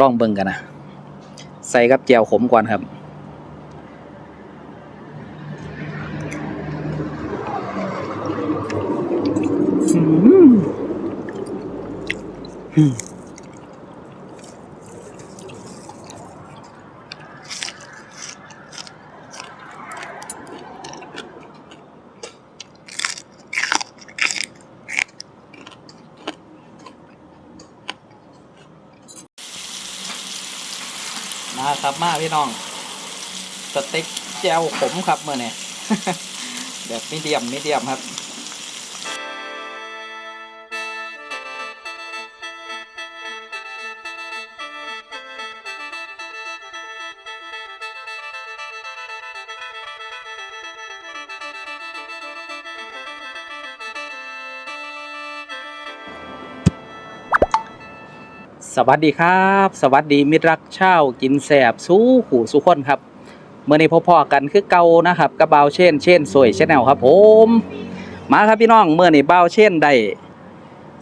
ลองเบิ่งกันนะ ใส่กับแจวขมก่อนครับ อืม ครับมาพี่น้อง สเต็กแจ่วขมครับเมื่อนี้แบบมีเดียมมีเดียมครับ สวัสดีครับ สวัสดีมิตรรักเช่ากินแสบสู้ขู่สุขคนครับเมื่อนี้พ่อๆกันคือเก่านะครับกระเบาเช่นเช่นสวยชแนลครับ ผม มาครับพี่น้องเมื่อนี้เบาเช่นได้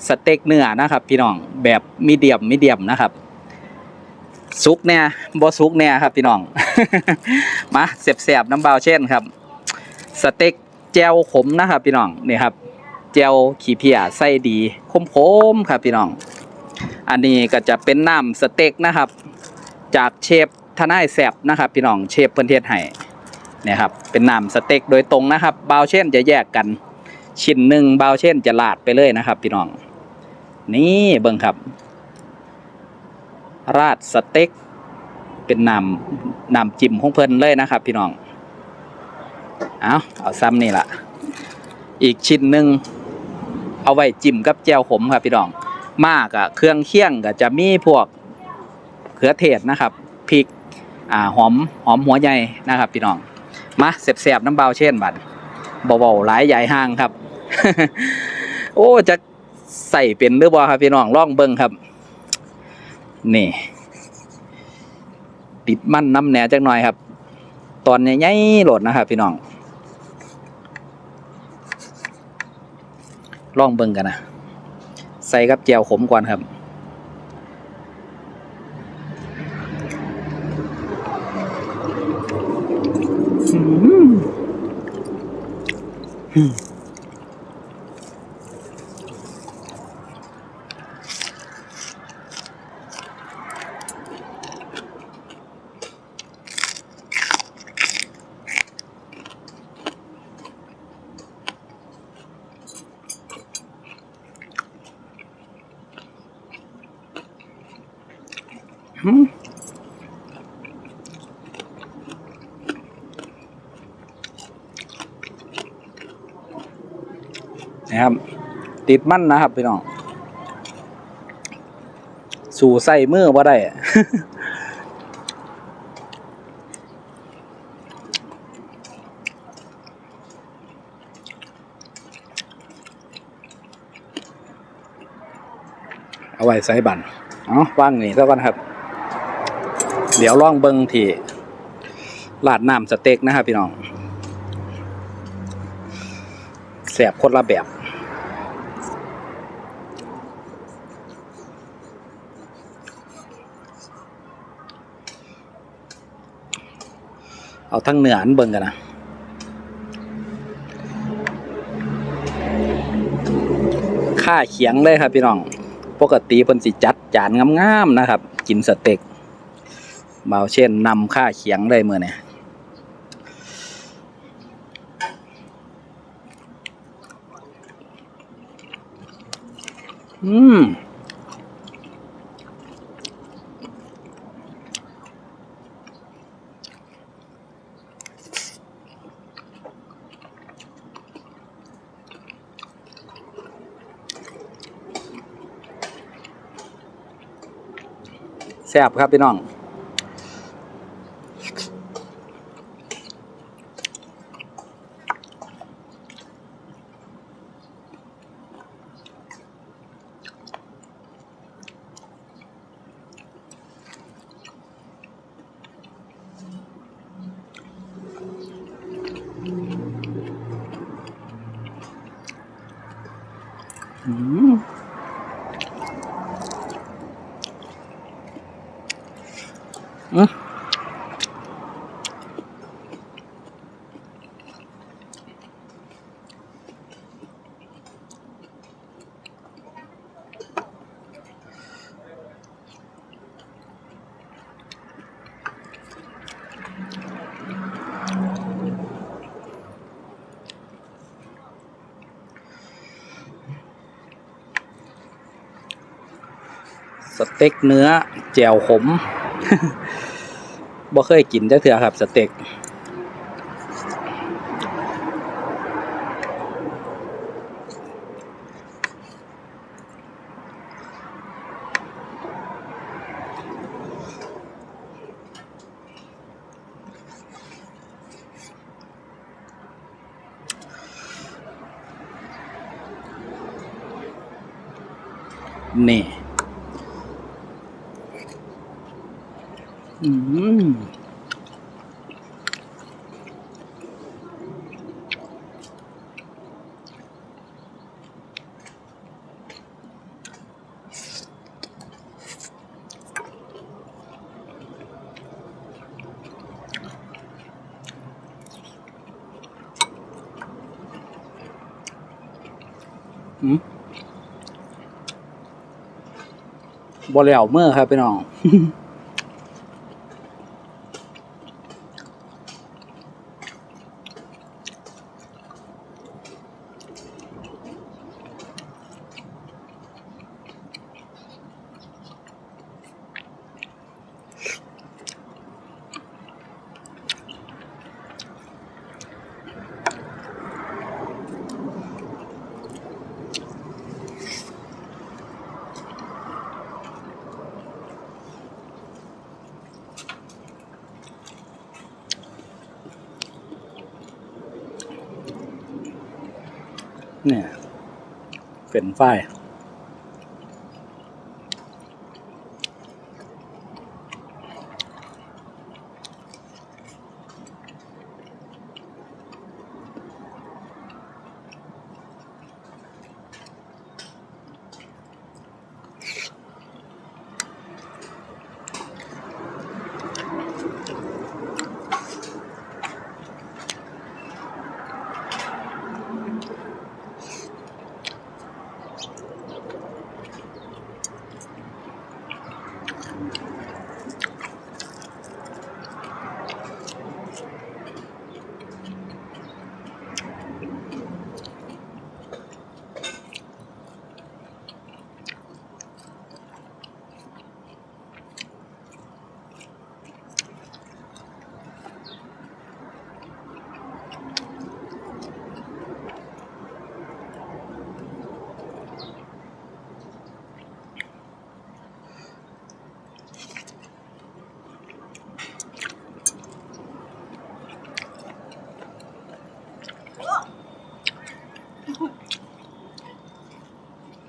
สเต็กเนื้อนะครับ พี่น้องแบบมีเดียมมีเดียมนะครับซุกเนี่ยบ่ซุกเนี่ยครับพี่น้องมาเสียบๆน้ำเบาเช่นครับ สเต็กแจวขมนะครับ พี่น้องนี่ครับแจวขี้เพียไส้ดีคมๆครับพี่น้อง อันนี้ก็จะเป็นน้ำสเต็กนะครับ จากเชฟทนายแสบนะครับ พี่น้องเชฟเพิ่อนเทศให้เนี่ยครับเป็นน้ำสเต็กโดยตรงนะครับเบาเช่นจะแยกกันชิ้นหนึ่งเบาเช่นจะลาดไปเลยนะครับ พี่น้อง นี่เบิ่งครับ ราดสเต็กเป็นน้ำน้ำจิ้มของเพิ่นเลยนะครับ พี่น้อง เอาเอาซ้ำนี่ละอีกชิ้นหนึ่งเอาไว้จิ้มกับแจ่วขมครับพี่น้อง มากอะเครื่องเคี่ยงก็จะมีพวกเขือเทศนะครับพริกอ่าหอมหอมหัวใหญ่นะครับพี่น้องมาเสียบๆน้ำเบาเช่นบัดเบาๆหลายใหญ่ห่างครับ โอ้จะใส่เป็นหรือบ่ครับพี่น้องลองเบิ่งครับ นี่ ติดมั่นน้ำแหนจักหน่อยครับ ตอนใหญ่ๆโหลดนะครับ พี่น้องลองเบิ่งกันนะ ส่กับแจวขมก่อนครับ อืม นะครับ ติดมั่นนะครับพี่น้องสู่ใส่มือว่าได้เอาไว้ใส่บันเอาว่างนี่ซะก่อนครับ เดี๋ยวล่องเบิ้งที่ลาดน้ำสเต็กนะครับพี่น้องแสบคนละแบบ เอาทั้งเนื้ออันเบิ่งกันนะค่าเขียงเลยครับพี่น้อง ปกติเพิ่นสิจัดจานงามๆนะครับ กินสเต็กเบาเช่นนำค่าเขียงเลยมือเนี่ยอืม ซ่บครับพี่น้อง อืม สเต็กเนื้อแจ่วขมบ่เคยกินจักเถื่อครับ สเต็กนี่ อืมอืมบ่แล้วเมื่อครับพี่น้อง เนี่ยเป็นไฟราย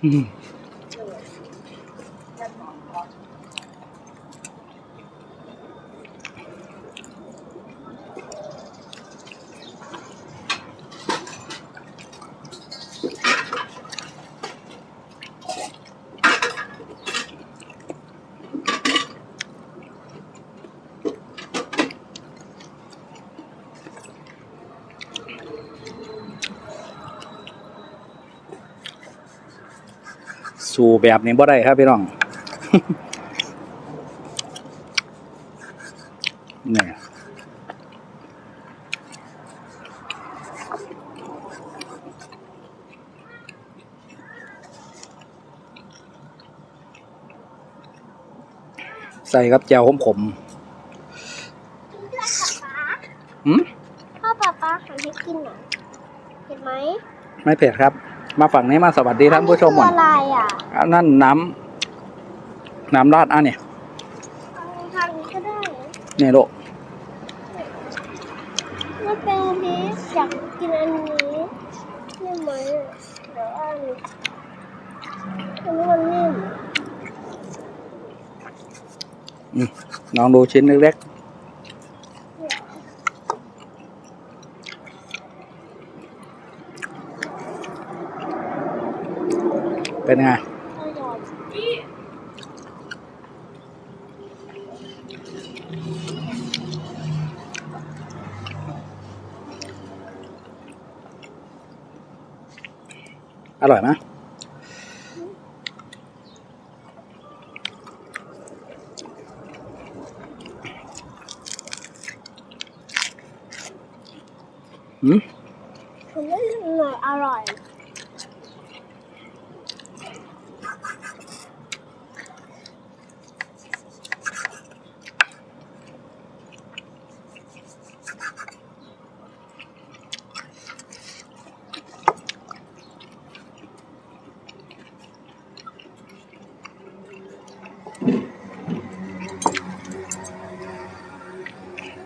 อื สู่แบบนี้บ่ได้ครับพี่น้องเนี่ยใส่กับแจ่วขมๆหืมพ่อป๊าป๊าหันให้กินหน่อยเห็นไหม ไม่เผ็ดครับ มาฝั่งนี้มาสวัสดีท่านผู้ชมอัก่อนคืออะไรอะอันนั่นน้ำน้ำราดอะเนี่ยเอาทางนี้ก็ได้เนี่ยโลกมันเป็นพีชอยากกินอันนี้นี่ไหมเดี๋ยวอันนี้อันนี้มันนิ่มลองดูชิ้นเล็กๆ เป็นไง อร่อยไหมอืม ผมว่าหน่อยอร่อย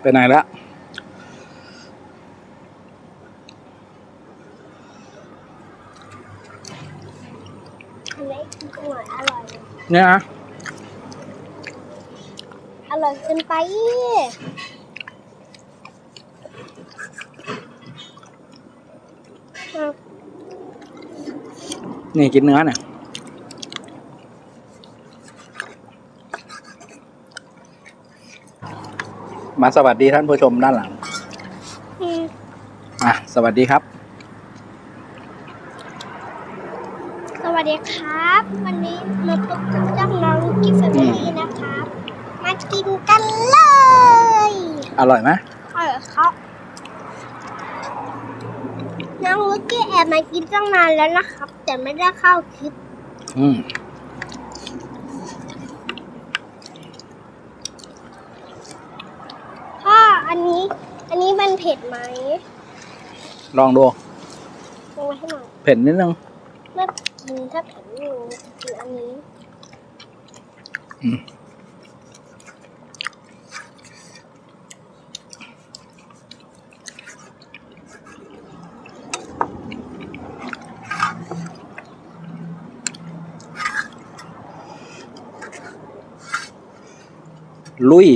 ไปไหนละอันนี้อร่อยอร่อยเนี่ยนะอร่อยเกินไปอะนี่กินเนื้อเนี่ย มาสวัสดีท่านผู้ชมด้านหลังอืมอะสวัสดีครับ สวัสดีครับ วันนี้มาพบกับจ้องน้องลูกกี้แฟมิลี่นะครับ มากินกันเลย อร่อยไหมอร่อยครับน้องลูกกี้แอบมากินตั้งนานแล้วนะครับ แต่ไม่ได้เข้าคลิป อืม พ่ ออันนี้ อันนี้มันเผ็ดไหมลองดู ลงไว้ให้หน่อยเผ็ดนิดนึงไม่กินถ้าเผ็ดอยู่จะกินอันนี้อืม ลุย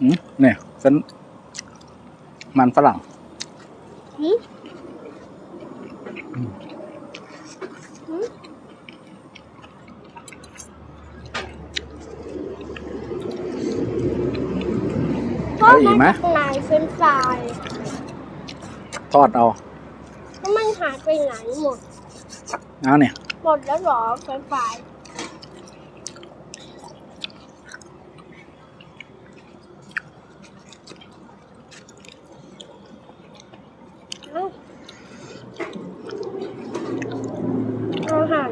อืม เนี่ยเส้นมันฝรั่งหืมหืมเอาอีกไหมนายเฟรนช์ฟรายทอดเอาแล้วมันหายไปไหนหมด เอาเนี่ย หมดแล้วเหรอเฟรนช์ฟรายเอ้าเอาหั่น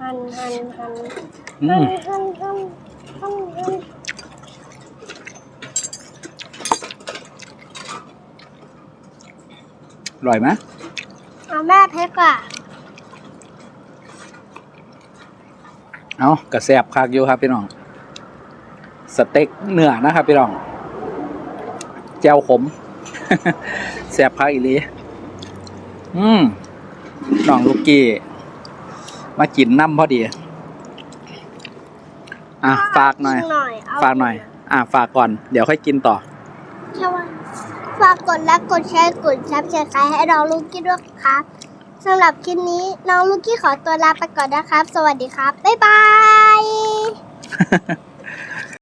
หั่น หั่นหั่นหั่นหั่นอืหั่มนหั่นหั่นหั่นหั่นอร่อยไหมเอาแม่เพชรอะเอากระแซบคักอยู่ครับพี่น้อง สเต็กเนื้อนะครับพี่น้อง แจวขม แซบคักอีหลีอืมน้องลูกกี้ มากินน้ำพอดี อะฝากหน่อยหน่อยเฝากหน่อย อะฝากก่อน เดี๋ยวค่อยกินต่อแค่ว่าฝากกดไลค์กดแชร์กดซับสไครต์ให้น้องลูกกี้ด้วยครับสำหรับคลิปนี้น้องลูกกี้ขอตัวลาไปก่อนนะครับ สวัสดีครับ บ๊ายบาย